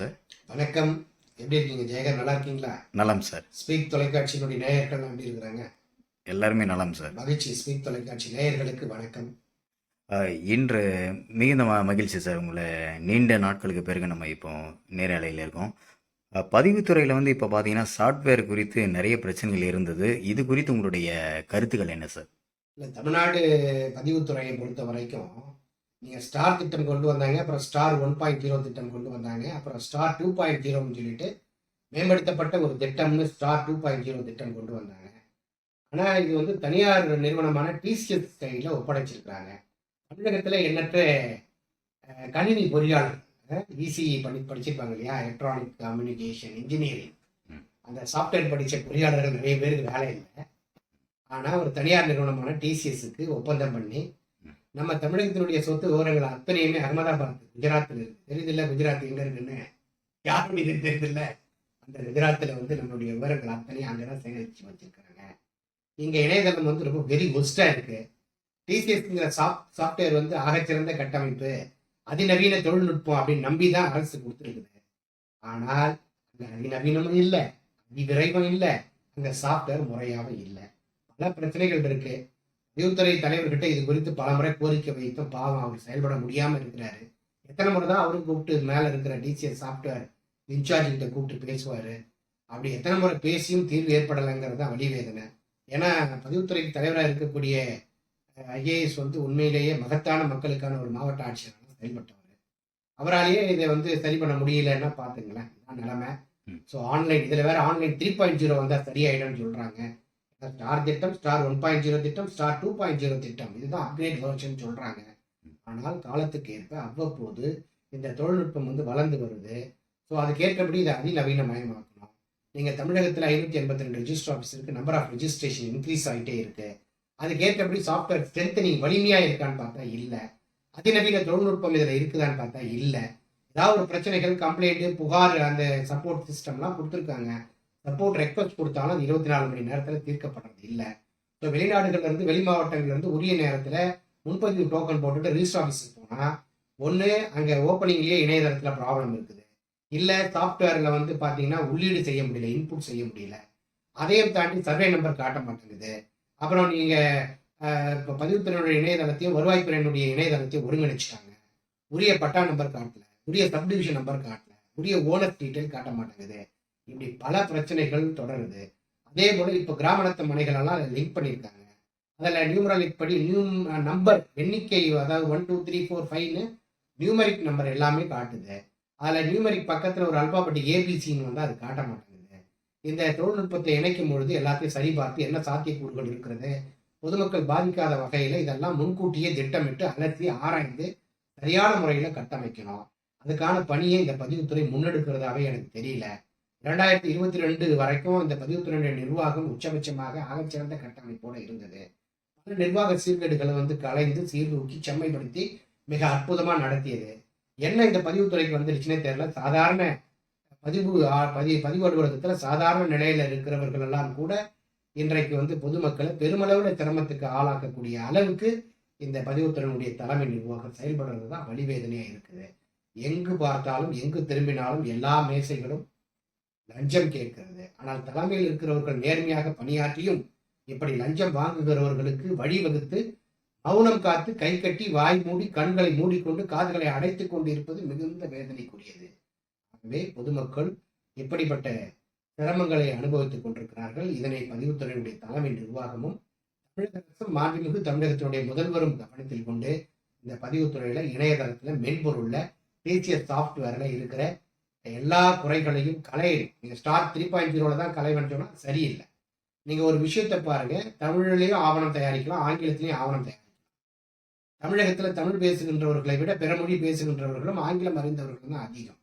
Sir வணக்கம். எப்படி இருக்கீங்க? ஜெயகர் நல்லா இருக்கீங்களா? நலம் சார் ஸ்பீக் தொலைக்காட்சியினுடைய நேயர்கள் எப்படி இருக்கிறாங்க? எல்லாருமே நலம் சார் மகிழ்ச்சி. ஸ்பீக் தொலைக்காட்சி நேயர்களுக்கு வணக்கம். இன்று மிகுந்த மகிழ்ச்சி சார் உங்களை நீண்ட நாட்களுக்கு பிறகு நம்ம இப்போ நேரலையில் இருக்கோம். பதிவுத்துறையில் வந்து இப்போ பார்த்தீங்கன்னா சாஃப்ட்வேர் குறித்து நிறைய பிரச்சனைகள் இருந்தது. இது குறித்து உங்களுடைய கருத்துக்கள் என்ன சார் இல்லை தமிழ்நாடு பதிவுத்துறையை பொறுத்த வரைக்கும் நீங்கள் ஸ்டார் திட்டம் கொண்டு வந்தாங்க அப்புறம் ஸ்டார் ஒன் பாயிண்ட் ஜீரோ திட்டம் கொண்டு வந்தாங்க அப்புறம் ஸ்டார் டூ பாயிண்ட் ஜீரோன்னு சொல்லிட்டு மேம்படுத்தப்பட்ட ஒரு திட்டம்னு ஸ்டார் டூ பாயிண்ட் ஜீரோ திட்டம் கொண்டு வந்தாங்க ஆனால் இது வந்து தனியார் நிறுவனமான டிசிஎஸ் கையில் ஒப்படைச்சிருக்கிறாங்க தமிழகத்தில் எண்ணற்ற கணினி பொறியாளர் இசிஇ பண்ணி படிச்சிருப்பாங்க இல்லையா எலக்ட்ரானிக் கம்யூனிகேஷன் இன்ஜினியரிங். அந்த சாஃப்ட்வேர் படித்த பொறியாளர்கள் நிறைய பேருக்கு வேலை இல்லை ஆனால் ஒரு தனியார் நிறுவனமான டிசிஎஸ்க்கு ஒப்பந்தம் பண்ணி. நம்ம தமிழகத்தினுடைய சொத்து விவரங்கள் அத்தனையுமே அகமதாபாத் குஜராத்தில் இருக்கு. தெரியுதில்ல குஜராத் எங்க இருக்குன்னு? யாரும் இது தெரியுதில்ல? அந்த குஜராத்தில் வந்து நம்மளுடைய விவரங்கள் அத்தனையும் அங்கே தான் சேகரித்து வச்சிருக்கிறாங்க. இங்கே இணையதளம் வந்து ரொம்ப வெரி ஒஸ்டா இருக்கு. டிசிஎஸ்ங்கிற சாஃப்ட் சாஃப்ட்வேர் வந்து ஆகச்சிறந்த கட்டமைப்பு. அதிநவீன தொழில்நுட்பம் அப்படின்னு நம்பி தான் அரசு கொடுத்துருக்குது. ஆனால் அங்கே அதிநவீனமும் இல்லை அதிவிரைவும் இல்லை அங்கே சாஃப்ட்வேர் முறையாகவும் இல்லை. பல பிரச்சனைகள் இருக்குது பதிவுத்துறை தலைவர்கிட்ட இது குறித்து பல முறை கோரிக்கை வைத்தும் பாவம் அவர் செயல்பட முடியாம இருக்கிறாரு. எத்தனை முறை தான் அவரும் கூப்பிட்டு மேல இருக்கிற டிசிஎஸ் சாஃப்ட்வேர் இன்சார்ஜ் கிட்ட கூப்பிட்டு பேசுவாரு. அப்படி எத்தனை முறை பேசியும் தீர்வு ஏற்படலைங்கிறது தான் வழி வேதனை ஏன்னா பதிவுத்துறைக்கு தலைவராக இருக்கக்கூடிய ஐஏஎஸ் வந்து உண்மையிலேயே மகத்தான மக்களுக்கான ஒரு மாவட்ட ஆட்சியராக செயல்பட்டவர். அவராலேயே இதை வந்து சரி பண்ண முடியலன்னா பார்த்துங்களேன் இதுதான் நிலைமை. ஸோ ஆன்லைன் இதில் வேற ஆன்லைன் த்ரீ பாயிண்ட் ஜீரோ வந்தால் சரியாயிடும்னு சொல்கிறாங்க ஸ்டார் திட்டம் ஸ்டார் ஒன் பாயிண்ட் ஜீரோ திட்டம் ஸ்டார் டூ பாயிண்ட் ஜீரோ திட்டம். இதுதான் அப்கிரேட் வெர்ஷன் சொல்கிறாங்க ஆனால் காலத்துக்கு ஏற்ப அவ்வப்போது இந்த தொழில்நுட்பம் வந்து வளர்ந்து வருது. ஸோ அதுக்கேற்றபடி இதை அதிநவீனமயமாக்கணும். நீங்கள் தமிழகத்தில் ஐநூற்றி எண்பத்தி ரெண்டு ரிஜிஸ்டர் ஆஃபீஸ் இருக்குது நம்பர் ஆஃப் ரிஜிஸ்ட்ரேஷன் இன்க்ரீஸ் ஆகிட்டே இருக்கு. அதுக்கேற்றபடி சாஃப்ட்வேர் ஸ்ட்ரென்த்தனிங் வலிமையாக இருக்கான்னு பார்த்தா இல்லை. அதிநவீன தொழில்நுட்பம் இதில் இருக்குதான்னு பார்த்தா இல்லை. ஏதாவது ஒரு பிரச்சனைகள் கம்ப்ளைண்ட்டு புகார் அந்த சப்போர்ட் சிஸ்டம்லாம் கொடுத்துருக்காங்க. சப்போர்ட் ரெக்வஸ்ட் கொடுத்தாலும் அது இருபத்தி நாலு மணி நேரத்தில் தீர்க்கப்படுறது இல்லை. ஸோ வெளிநாடுகள்லேருந்து வெளி மாவட்டங்கள்லேருந்து உரிய நேரத்தில் முன்பதிவு டோக்கன் போட்டுட்டு ரிஜிஸ்டர் ஆஃபீஸுக்கு போனால் ஒன்று அங்கே ஓப்பனிங்லேயே இணையதளத்தில் ப்ராப்ளம் இருக்குது. இல்லை சாஃப்ட்வேரில் வந்து பார்த்தீங்கன்னா உள்ளீடு செய்ய முடியல இன்புட் செய்ய முடியல. அதையும் தாண்டி சர்வே நம்பர் காட்ட மாட்டேங்குது. அப்புறம் நீங்கள் இப்போ பதிவுத்துறையினுடைய இணையதளத்தையும் வருவாய்த்துறையினுடைய இணையதளத்தையும் ஒருங்கிணைச்சிட்டாங்க. உரிய பட்டா நம்பர் காட்டல. உரிய சப்டிவிஷன் நம்பர் காட்டல. உரிய ஓனர் டீட்டெயில் காட்ட மாட்டேங்குது. இப்படி பல பிரச்சனைகள் தொடருது. அதே போல இப்போ கிராமணத்து மனைகளெல்லாம் லிங்க் பண்ணியிருக்காங்க. அதில் நியூமரலிக் படி நியூ நம்பர் எண்ணிக்கை அதாவது ஒன் டூ த்ரீ ஃபோர் ஃபைவ்னு நியூமரிக் நம்பர் எல்லாமே காட்டுது. அதில் நியூமரிக் பக்கத்தில் ஒரு அல்பாபெட்டிக் ஏபிசின்னு வந்து அது காட்ட மாட்டேங்குது. இந்த தொழில்நுட்பத்தை இணைக்கும் பொழுது எல்லாத்தையும் சரிபார்த்து என்ன சாத்தியக்கூறுகள் இருக்கிறது பொதுமக்கள் பாதிக்காத வகையில் இதெல்லாம் முன்கூட்டியே திட்டமிட்டு அலசி ஆராய்ந்து சரியான முறையில் கட்டமைக்கணும். அதுக்கான பணியை இந்த பதிவுத்துறை முன்னெடுக்கிறதாவே எனக்கு தெரியல. இரண்டாயிரத்தி இருபத்தி ரெண்டு வரைக்கும் இந்த பதிவுத்துறையுடைய நிர்வாகம் உச்சபட்சமாக ஆகச்சிறந்த கட்டமைப்போடு இருந்தது. பல நிர்வாக சீர்கேடுகளை வந்து கலைந்து சீர்தூக்கி செம்மைப்படுத்தி மிக அற்புதமாக நடத்தியது. என்ன இந்த பதிவுத்துறைக்கு வந்துருச்சுன்னே தெரியல. சாதாரண பதிவு ஆ- பதி பதிவு அலுவலகத்தில் சாதாரண நிலையில் இருக்கிறவர்கள் எல்லாம் கூட இன்றைக்கு வந்து பொதுமக்களை பெருமளவில் சிரமத்துக்கு ஆளாக்கக்கூடிய அளவுக்கு இந்த பதிவுத்துறையினுடைய தலைமை நிர்வாகம் செயல்படுறது தான் வழிவேதனையாக இருக்குது. எங்கு பார்த்தாலும் எங்கு திரும்பினாலும் எல்லா மேசைகளும் லஞ்சம் கேட்கிறது. ஆனால் தலைமையில் இருக்கிறவர்கள் நேர்மையாக பணியாற்றியும் இப்படி லஞ்சம் வாங்குகிறவர்களுக்கு வழிவகுத்து மௌனம் காத்து கை கட்டி வாய் மூடி கண்களை மூடிக்கொண்டு காதுகளை அடைத்துக் கொண்டு இருப்பது மிகுந்த வேதனைக்குரியது. ஆகவே பொதுமக்கள் இப்படிப்பட்ட சிரமங்களை அனுபவித்துக் கொண்டிருக்கிறார்கள். இதனை பதிவுத்துறையினுடைய தலைமை நிர்வாகமும் தமிழக அரசும் மாண்புமிகு தமிழகத்தினுடைய முதல்வரும் கவனத்தில் கொண்டு இந்த பதிவுத்துறையில இணையதளத்துல மென்பொருள்ல பேசிய சாஃப்ட்வேர்ல இருக்கிற எல்லா குறைகளையும் களையணும் நீங்கள் ஸ்டார் த்ரீ பாயிண்ட் ஜீரோல தான் கலைவன் சொன்னால் சரியில்லை. நீங்கள் ஒரு விஷயத்தை பாருங்கள் தமிழ்லேயும் ஆவணம் தயாரிக்கலாம். ஆங்கிலத்திலையும் ஆவணம் தயாரிக்கலாம். தமிழகத்தில் தமிழ் பேசுகின்றவர்களை விட பிறமொழி பேசுகின்றவர்களும் ஆங்கிலம் அறிந்தவர்களும் தான் அதிகம்.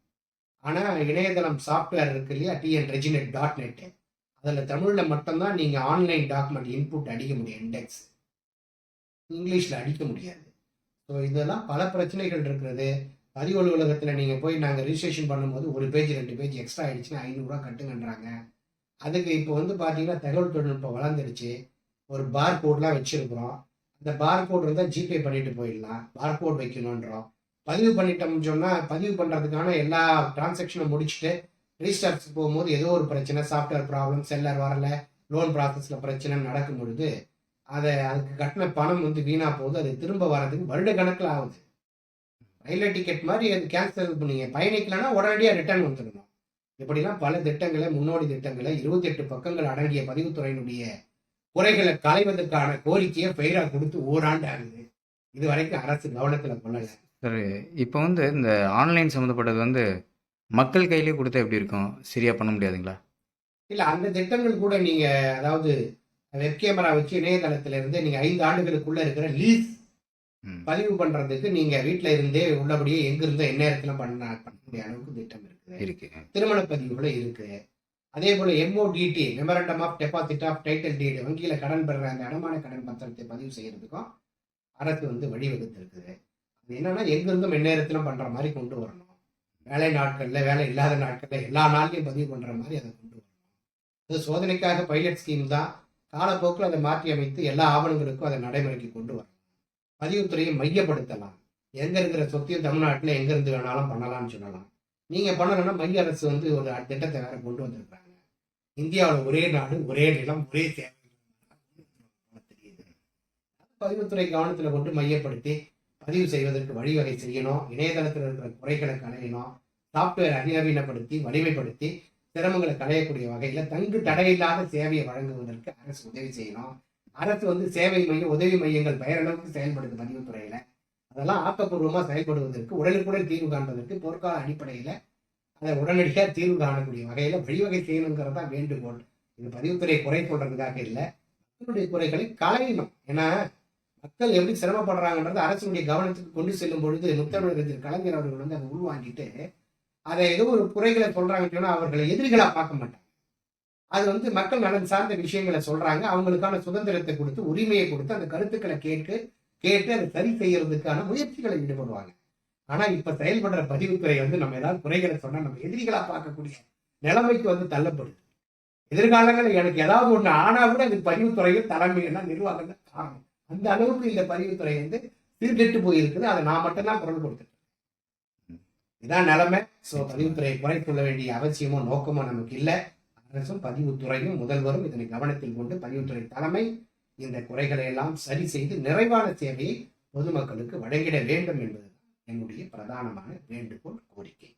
ஆனால் இணையதளம் சாஃப்ட்வேர் இருக்கு இல்லையா? டிஎன் ரெஜினெட் டாட் நெட்டு அதில் தமிழில் மட்டும்தான் நீங்கள் ஆன்லைன் டாக்குமெண்ட் இன்புட் அடிக்க முடியும் இண்டெக்ஸ் இங்கிலீஷில் அடிக்க முடியாது. ஸோ இதெல்லாம் பல பிரச்சனைகள் இருக்கிறது. பதிவு அலுவலகத்தில் நீங்கள் போய் நாங்கள் ரிஜிஸ்ட்ரேஷன் பண்ணும்போது ஒரு பேஜ் ரெண்டு பேஜ் எக்ஸ்ட்ரா ஆகிடுச்சுன்னா ஐநூறுரூவா கட்டுங்கன்றாங்க. அதுக்கு இப்போ வந்து பார்த்தீங்கன்னா தகவல் தொழில்நுட்பம் வளர்ந்துடுச்சு. ஒரு பார் கோட்லாம் வச்சுருக்குறோம். அந்த பார் கோட் இருந்தால் ஜிபே பண்ணிட்டு போயிடலாம். பார் கோட் வைக்கணுன்றோம் பதிவு பண்ணிட்டோம்னு சொன்னால் பதிவு பண்ணுறதுக்கான எல்லா டிரான்சாக்ஷனும் முடிச்சுட்டு ரீஸ்டார்ட்ஸ் போகும்போது ஏதோ ஒரு பிரச்சனை சாஃப்ட்வேர் ப்ராப்ளம் செல்லர் வரல லோன் ப்ராசஸில் பிரச்சனை நடக்கும் பொழுது அதை அதுக்கு கட்டின பணம் வந்து வீணாக போகுது. அது திரும்ப வர்றதுக்கு வருட கணக்கில் ஆகுது. ரயில்வே டிக்கெட் மாதிரி அது கேன்சல் பண்ணீங்க பயணிக்கலைன்னா உடனடியாக ரிட்டர்ன் வந்துடணும். இப்படிலாம் பல திட்டங்களை முன்னோடி திட்டங்களை இருபத்தி எட்டு பக்கங்கள் அடங்கிய பதிவுத்துறையினுடைய குறைகளை களைவதற்கான கோரிக்கையை பெயரா கொடுத்து ஓராண்டு ஆகுது. இது வரைக்கும் அரசு கவனத்துல கொள்ளல. சார் இப்போ வந்து இந்த ஆன்லைன் சம்மந்தப்பட்டது வந்து மக்கள் கையிலே கொடுத்தா எப்படி இருக்கும்? சரியாக பண்ண முடியாதுங்களா? இல்ல அந்த திட்டங்கள் கூட நீங்க அதாவது வெப் கேமரா வச்சு இணையதளத்துல இருந்து நீங்க ஐந்து ஆண்டுகளுக்குள்ள இருக்கிற லீஸ் பதிவு பண்றதுக்கு நீங்க வீட்ல இருந்தே உள்ளபடியே எங்க இருந்தோ எந்நேரத்துல பண்ண பண்ணக்கூடிய அளவுக்கு திட்டம் இருக்குது. இருக்கு. திருமண பதிவுகளும் இருக்கு. அதே போல MODT memorandum of deposit of title deed வங்கியில கடன் பெறுற அந்த அடமான கடன் பத்திரத்தை பதிவு செய்யறதுக்கும் அரசு வந்து வழிவகுத்திருக்குது. அது என்னன்னா எங்க இருந்தும் எந்நேரத்திலும் பண்ற மாதிரி கொண்டு வரணும். வேலை நாட்கள்ல வேலை இல்லாத நாட்கள்ல எல்லா நாள்லயும் பதிவு பண்ற மாதிரி அதை கொண்டு வரணும். இது சோதனைக்காக பைலட் ஸ்கீம் தான். காலப்போக்கில் அதை மாற்றி அமைத்து எல்லா ஆவணங்களுக்கும் அதை நடைமுறைக்கு கொண்டு வரணும். பதிவுத்துறையை மையப்படுத்தலாம். எங்க இருக்கிற சொத்தையும் தமிழ்நாட்டில் எங்க இருந்து வேணாலும் பண்ணலாம்னு சொல்லலாம். நீங்க பண்ணணும்னா மைய அரசு வந்து ஒரு திட்டத்தை வேற கொண்டு வந்திருக்காங்க இந்தியாவில் ஒரே நாடு ஒரே நிலம் ஒரே சேவை தெரியுது பதிவுத்துறை கவனத்துல கொண்டு மையப்படுத்தி பதிவு செய்வதற்கு வழிவகை செய்யணும். இணையதளத்தில் இருக்கிற குறைகளை களையணும். சாப்ட்வேர் அதிநவீனப்படுத்தி வலிமைப்படுத்தி சிரமங்களை களையக்கூடிய வகையில தங்கு தடையில்லாத சேவையை வழங்குவதற்கு அரசு உதவி செய்யணும். அரசு வந்து சேவை மையம் உதவி மையங்கள் பெயரளவுக்கு செயல்படுது பதிவுத்துறையில அதெல்லாம் ஆக்கப்பூர்வமாக செயல்படுவதற்கு உடனுக்குடன் தீர்வு காண்பதற்கு போர்க்கால அடிப்படையில அதை உடனடியாக தீர்வு காணக்கூடிய வகையில வழிவகை செய்யணுங்கிறது தான் வேண்டுகோள். இது பதிவுத்துறை குறை சொல்றதுக்காக இல்லை. மக்களுடைய குறைகளை களையணும். ஏன்னா மக்கள் எப்படி சிரமப்படுறாங்கன்றது அரசினுடைய கவனத்துக்கு கொண்டு செல்லும் பொழுது முத்தமிழகத்தில் கலைஞர் அவர்கள் வந்து அதை உள்வாங்கிட்டு அதை ஏதோ ஒரு குறைகளை சொல்றாங்கன்னு சொன்னா அவர்களை எதிரிகளா பார்க்க மாட்டாங்க. அது வந்து மக்கள் நலன் சார்ந்த விஷயங்களை சொல்றாங்க. அவங்களுக்கான சுதந்திரத்தை கொடுத்து உரிமையை கொடுத்து அந்த கருத்துக்களை கேட்டு கேட்டு அதை சரி செய்யறதுக்கான முயற்சிகளை ஈடுபடுவாங்க. ஆனா இப்ப செயல்படுற பதிவுத்துறை வந்து நம்ம ஏதாவது குறைகளை சொன்னா நம்ம எதிரிகளா பார்க்கக்கூடிய நிலைமைக்கு வந்து தள்ளப்படுது. எதிர்காலங்களில் எனக்கு ஏதாவது ஒண்ணு ஆனா கூட அது பதிவுத்துறையும் தலைமையெல்லாம் நிர்வாகம் தான் காரணம் அந்த அளவுக்கு இந்த பதிவுத்துறை வந்து சீர்கெட்டு போயிருக்குது. அதை நான் மட்டும்தான் குரல் கொடுத்துட்டேன். இதான் நிலைமை. சோ பதிவுத்துறையை குறை சொல்ல வேண்டிய அவசியமோ நோக்கமோ நமக்கு இல்லை. அரசும் பதிவுத்துறையும் முதல்வரும் இதனை கவனத்தில் கொண்டு பதிவுத்துறை தலைமை இந்த குறைகளை எல்லாம் சரி செய்து நிறைவான சேவையை பொதுமக்களுக்கு வழங்கிட வேண்டும் என்பது என்னுடைய பிரதானமான வேண்டுகோள் கோரிக்கை.